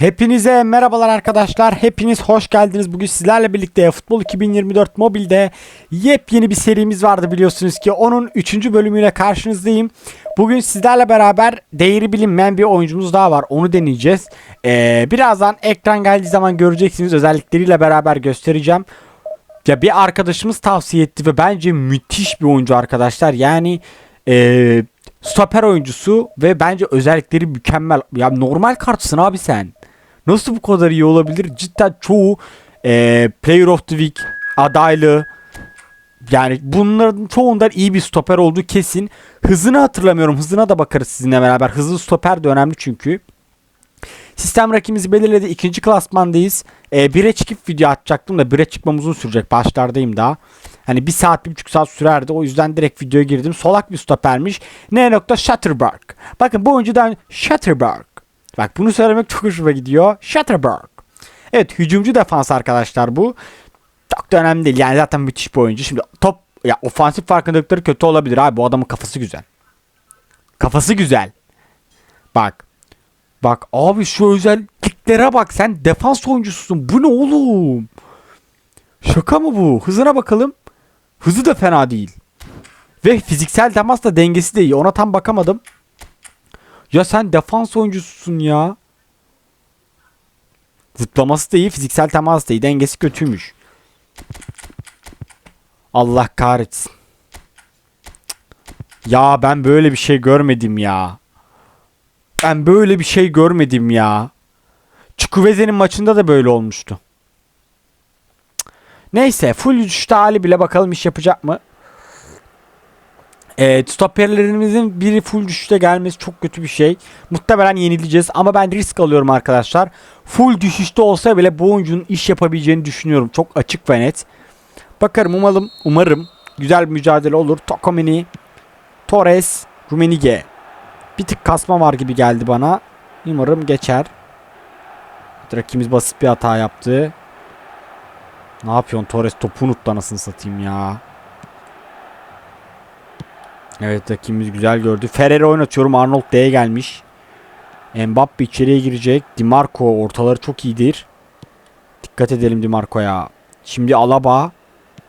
Hepinize merhabalar arkadaşlar. Hepiniz hoş geldiniz. Bugün sizlerle birlikte Futbol 2024 mobilde yepyeni bir serimiz vardı biliyorsunuz ki. Onun 3. bölümüyle karşınızdayım. Bugün sizlerle beraber değeri bilinmeyen bir oyuncumuz daha var. Onu deneyeceğiz. Ee, birazdan ekran geldiği zaman göreceksiniz. Özellikleriyle beraber göstereceğim. Ya bir arkadaşımız tavsiye etti ve bence müthiş bir oyuncu arkadaşlar. Yani ee, stoper oyuncusu ve bence özellikleri mükemmel. Ya normal kartsın abi sen. Nasıl bu kadar iyi olabilir? Cidden çoğu ee, Player of the Week adaylı yani bunların çoğundan iyi bir stoper olduğu kesin. Hızını hatırlamıyorum. Hızına da bakarız sizinle beraber. Hızlı stoper de önemli çünkü. Sistem rakibimizi belirledi. İkinci klasmandayız. E, bire çıkıp video atacaktım da bire çıkmam uzun sürecek. Başlardayım daha. Hani bir saat bir buçuk saat sürerdi. O yüzden direkt videoya girdim. Solak bir stopermiş. N. Shutterberg. Bakın bu oyuncudan Shutterberg. Bak bunu söylemek çok hoşuma gidiyor. Shutterberg. Evet hücumcu defans arkadaşlar bu. Çok da önemli değil. Yani zaten müthiş bir oyuncu. Şimdi top ya ofansif farkındalıkları kötü olabilir abi. Bu adamın kafası güzel. Kafası güzel. Bak. Bak abi şu özelliklere bak. Sen defans oyuncususun. Bu ne oğlum? Şaka mı bu? Hızına bakalım. Hızı da fena değil. Ve fiziksel temas da dengesi de iyi. Ona tam bakamadım. Ya sen defans oyuncususun ya. Zıplaması da iyi, fiziksel temas da iyi. Dengesi kötüymüş. Allah kahretsin. Ya ben böyle bir şey görmedim ya. Ben böyle bir şey görmedim ya. Çukuveze'nin maçında da böyle olmuştu. Neyse full düşüşte hali bile bakalım iş yapacak mı? Evet stoperlerimizin biri full düşüşte gelmesi çok kötü bir şey. Muhtemelen yenileceğiz ama ben risk alıyorum arkadaşlar. Full düşüşte olsa bile bu oyuncunun iş yapabileceğini düşünüyorum. Çok açık ve net. Bakarım umalım, umarım güzel bir mücadele olur. Tokomini, Torres, Rumenige. Bir tık kasma var gibi geldi bana. Umarım geçer. Rakibimiz basit bir hata yaptı. Ne yapıyorsun Torres topu unuttu anasını satayım ya. Evet rakibimiz güzel gördü. Ferrer'i oynatıyorum. Arnold D'ye gelmiş. Mbappe içeriye girecek. Dimarco ortaları çok iyidir. Dikkat edelim Dimarco'ya. Şimdi Alaba.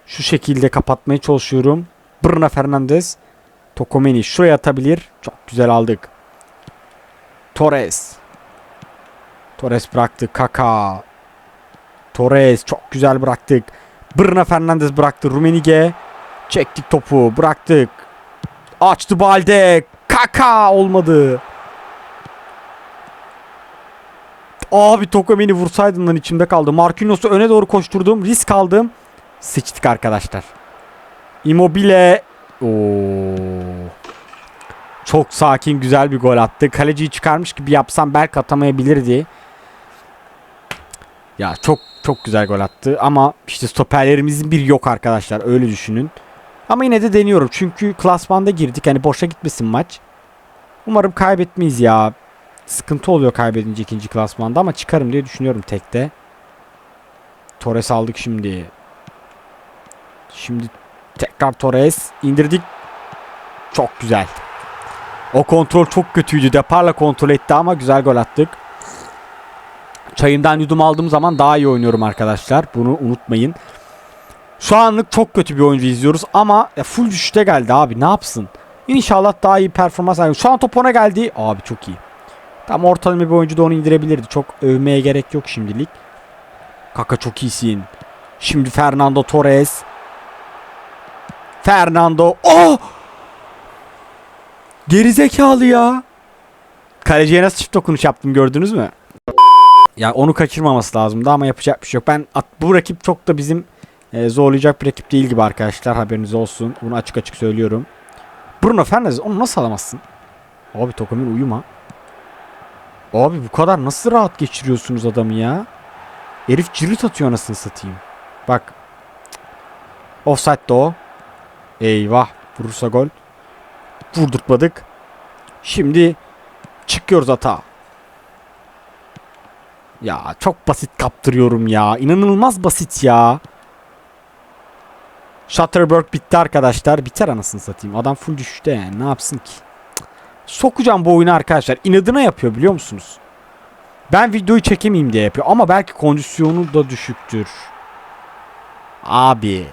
Şu şekilde kapatmaya çalışıyorum. Bruno Fernandes. Tokomeni şuraya atabilir. Çok güzel aldık. Torres. Torres bıraktı. Kaka. Torres çok güzel bıraktık. Bruno Fernandes bıraktı. Rumenige. Çektik topu. Bıraktık. Açtı balde. Kaka olmadı. Abi Tokomeni vursaydın lan içimde kaldı. Marquinhos'u öne doğru koşturdum. Risk aldım. Sıçtık arkadaşlar. Immobile. Oo. Çok sakin güzel bir gol attı. Kaleciyi çıkarmış gibi yapsam belki atamayabilirdi. Ya çok çok güzel gol attı ama işte stoperlerimizin bir yok arkadaşlar öyle düşünün. Ama yine de deniyorum çünkü klasmanda girdik hani boşa gitmesin maç. Umarım kaybetmeyiz ya. Sıkıntı oluyor kaybedince ikinci klasmanda ama çıkarım diye düşünüyorum tekte. Torres aldık şimdi. Şimdi tekrar Torres indirdik. Çok güzel. O kontrol çok kötüydü. Deparla kontrol etti ama güzel gol attık. Çayımdan yudum aldığım zaman daha iyi oynuyorum arkadaşlar. Bunu unutmayın. Şu anlık çok kötü bir oyuncu izliyoruz ama ya full düşüşte geldi abi. Ne yapsın? İnşallah daha iyi performans. Yani şu an top ona geldi. Abi çok iyi. Tam ortalama bir oyuncu da onu indirebilirdi. Çok övmeye gerek yok şimdilik. Kaka çok iyisin. Şimdi Fernando Torres. Fernando. Oh! Gerizekalı ya. Kaleciye nasıl çift dokunuş yaptım gördünüz mü? Ya onu kaçırmaması lazımdı ama yapacak bir şey yok. Ben bu rakip çok da bizim e, zorlayacak bir rakip değil gibi arkadaşlar. Haberiniz olsun. Bunu açık açık söylüyorum. Bruno Fernandes onu nasıl alamazsın? Abi Tokomin uyuma. Abi bu kadar nasıl rahat geçiriyorsunuz adamı ya? Herif cirit atıyor anasını satayım. Bak. Offside'da o. Eyvah. Vurursa gol. Vurdurtmadık. Şimdi çıkıyoruz hata. Ya çok basit kaptırıyorum ya. İnanılmaz basit ya. Shutterberg bitti arkadaşlar. Biter anasını satayım. Adam full düşüşte yani. Ne yapsın ki? Sokacağım bu oyunu arkadaşlar. İnadına yapıyor biliyor musunuz? Ben videoyu çekemeyeyim diye yapıyor. Ama belki kondisyonu da düşüktür. Abi.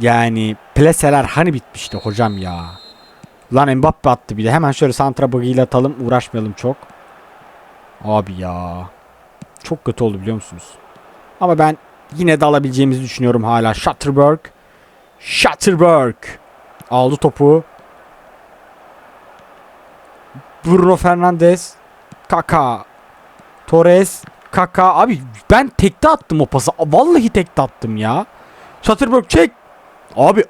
Yani pleseler hani bitmişti hocam ya. Lan Mbappe attı bir de. Hemen şöyle santra bug'iyle atalım. Uğraşmayalım çok. Abi ya. Çok kötü oldu biliyor musunuz? Ama ben yine de alabileceğimizi düşünüyorum hala. Shutterberg. Shutterberg. Aldı topu. Bruno Fernandes. Kaka. Torres. Kaka. Abi ben tekte attım o pası. Vallahi tekte attım ya. Shutterberg çek. Abi.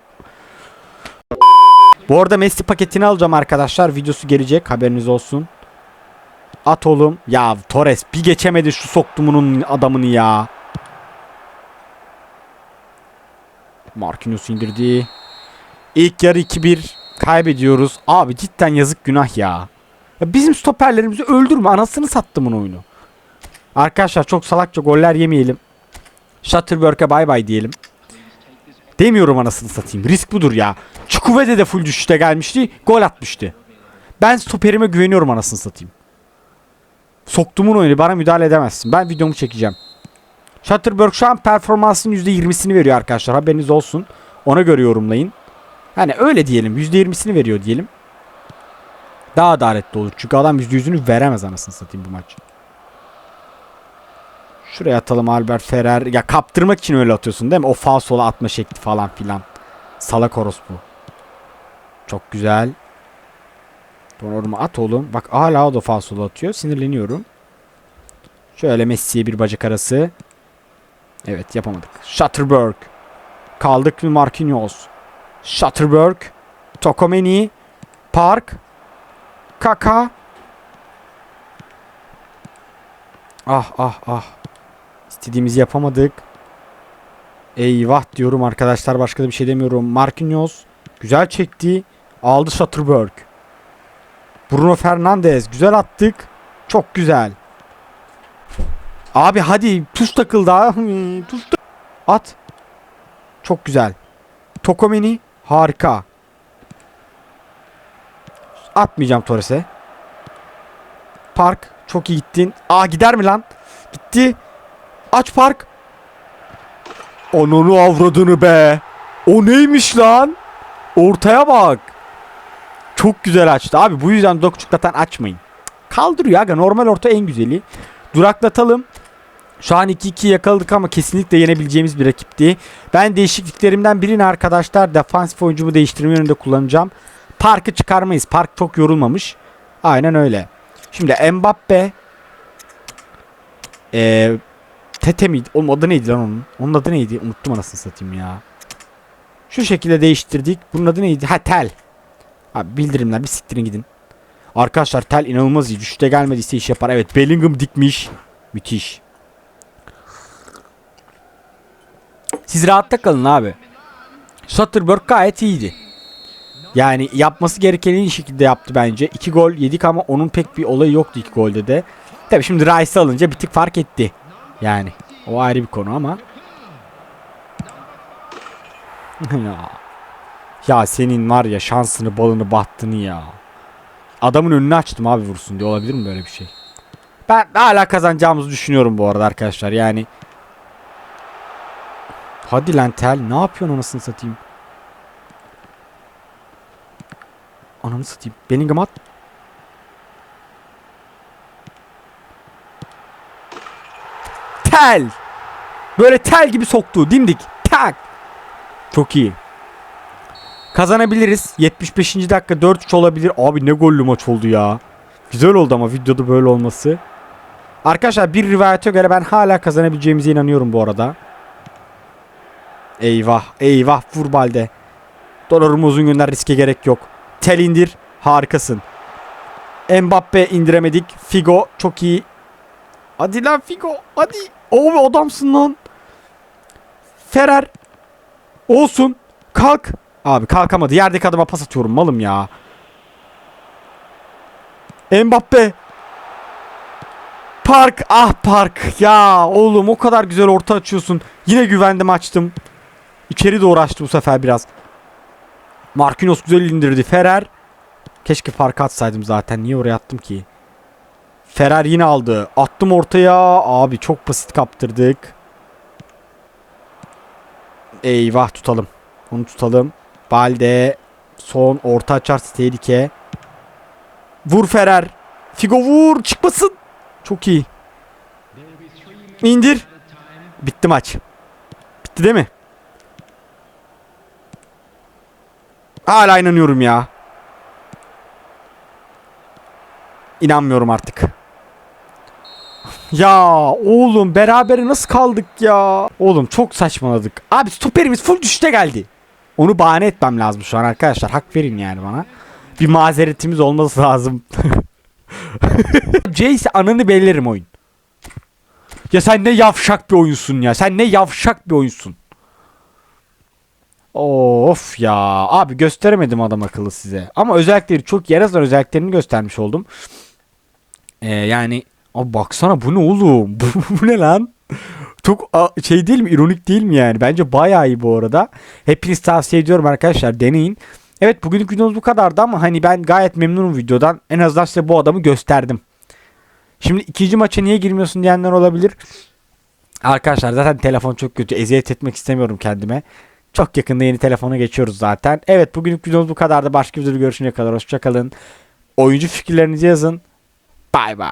Bu arada Messi paketini alacağım arkadaşlar. Videosu gelecek. Haberiniz olsun. At oğlum. Ya Torres bir geçemedi şu soktumunun adamını ya. Marquinhos indirdi. İlk yarı 2-1 kaybediyoruz. Abi cidden yazık günah ya. ya bizim stoperlerimizi öldürme. Anasını sattımın oyunu. Arkadaşlar çok salakça goller yemeyelim. Shutterberg'e bay bay diyelim. Demiyorum anasını satayım. Risk budur ya. Çukuvede de full düşüşte gelmişti. Gol atmıştı. Ben stoperime güveniyorum anasını satayım. Soktumun oyunu bana müdahale edemezsin. Ben videomu çekeceğim. Shutterberg şu an performansının %20'sini veriyor arkadaşlar. Haberiniz olsun. Ona göre yorumlayın. Hani öyle diyelim. %20'sini veriyor diyelim. Daha adaletli olur. Çünkü adam %100'ünü veremez anasını satayım bu maç. Şuraya atalım Albert Ferrer. Ya kaptırmak için öyle atıyorsun değil mi? O fal sola atma şekli falan filan. Salak bu. Çok güzel. Donnarumma at oğlum. Bak hala o da fal sola atıyor. Sinirleniyorum. Şöyle Messi'ye bir bacak arası. Evet yapamadık. Shutterberg. Kaldık Marquinhos. Shutterberg. Tokomeni. Park. Kaka. Ah ah ah. İstediğimizi yapamadık. Eyvah diyorum arkadaşlar. Başka da bir şey demiyorum. Marquinhos. Güzel çekti. Aldı Shutterberg. Bruno Fernandes. Güzel attık. Çok güzel. Abi hadi tuş takıldı ha. tuş tak- At. Çok güzel. Tokomeni harika. Atmayacağım Torres'e. Park çok iyi gittin. Aa gider mi lan? Gitti. Aç park. Onunu avradını be. O neymiş lan? Ortaya bak. Çok güzel açtı. Abi bu yüzden dokuçuklatan açmayın. Kaldırıyor aga. Normal orta en güzeli. Duraklatalım. Şu an 2-2 yakaladık ama kesinlikle yenebileceğimiz bir rakipti. Ben değişikliklerimden birini arkadaşlar defansif oyuncumu değiştirme yönünde kullanacağım. Park'ı çıkarmayız. Park çok yorulmamış. Aynen öyle. Şimdi Mbappe ee, Tete miydi? Oğlum adı neydi lan onun? Onun adı neydi? Unuttum anasını satayım ya. Şu şekilde değiştirdik. Bunun adı neydi? Ha tel. Abi bildirimler bir siktirin gidin. Arkadaşlar tel inanılmaz iyi. Düşüşte gelmediyse iş yapar. Evet Bellingham dikmiş. Müthiş. Siz rahatta kalın abi. Shutterberg gayet iyiydi. Yani yapması gerekeni iyi şekilde yaptı bence. 2 gol yedik ama onun pek bir olayı yoktu 2 golde de. Tabi şimdi Rice'ı alınca bir tık fark etti. Yani o ayrı bir konu ama. ya. ya senin var ya şansını balını battını ya. Adamın önünü açtım abi vursun diye olabilir mi böyle bir şey? Ben hala kazanacağımızı düşünüyorum bu arada arkadaşlar yani. Hadi lan tel ne yapıyorsun anasını satayım. Ananı satayım. Bellingham at. Tel. Böyle tel gibi soktu. Dimdik. Tak. Çok iyi. Kazanabiliriz. 75. dakika 4-3 olabilir. Abi ne gollü maç oldu ya. Güzel oldu ama videoda böyle olması. Arkadaşlar bir rivayete göre ben hala kazanabileceğimize inanıyorum bu arada. Eyvah. Eyvah. Vur balde. Dolarımı uzun gönder riske gerek yok. Tel indir. Harikasın. Mbappe indiremedik. Figo çok iyi. Hadi lan Figo. Hadi. Oo adamsın lan. Ferrer. Olsun. Kalk. Abi kalkamadı. Yerdeki adama pas atıyorum malım ya. Mbappe. Park. Ah Park. Ya oğlum o kadar güzel orta açıyorsun. Yine güvendim açtım. İçeri doğru açtı bu sefer biraz. Marquinhos güzel indirdi. Ferrer. Keşke fark atsaydım zaten. Niye oraya attım ki? Ferrer yine aldı. Attım ortaya. Abi çok basit kaptırdık. Eyvah tutalım. Onu tutalım. Balde. Son orta açarsa tehlike. Vur Ferrer. Figo vur. Çıkmasın. Çok iyi. İndir. Bitti maç. Bitti değil mi? Hala inanıyorum ya. İnanmıyorum artık. Ya oğlum berabere nasıl kaldık ya? Oğlum çok saçmaladık. Abi stoperimiz full düşüşte geldi. Onu bahane etmem lazım şu an arkadaşlar. Hak verin yani bana. Bir mazeretimiz olması lazım. Jace ananı bellerim oyun. Ya sen ne yavşak bir oyunsun ya. Sen ne yavşak bir oyunsun. Of ya. Abi gösteremedim adam akıllı size. Ama özellikleri çok yer azar özelliklerini göstermiş oldum. Ee, yani abi baksana bu ne oğlum? Bu, bu ne lan? Çok şey değil mi? İronik değil mi yani? Bence bayağı iyi bu arada. Hepiniz tavsiye ediyorum arkadaşlar. Deneyin. Evet bugünlük videomuz bu kadardı ama hani ben gayet memnunum videodan. En azından size bu adamı gösterdim. Şimdi ikinci maça niye girmiyorsun diyenler olabilir. Arkadaşlar zaten telefon çok kötü. Eziyet etmek istemiyorum kendime. Çok yakında yeni telefona geçiyoruz zaten. Evet bugünlük videomuz bu kadardı. Başka videoda görüşünceye kadar hoşçakalın. Oyuncu fikirlerinizi yazın. Bay bay.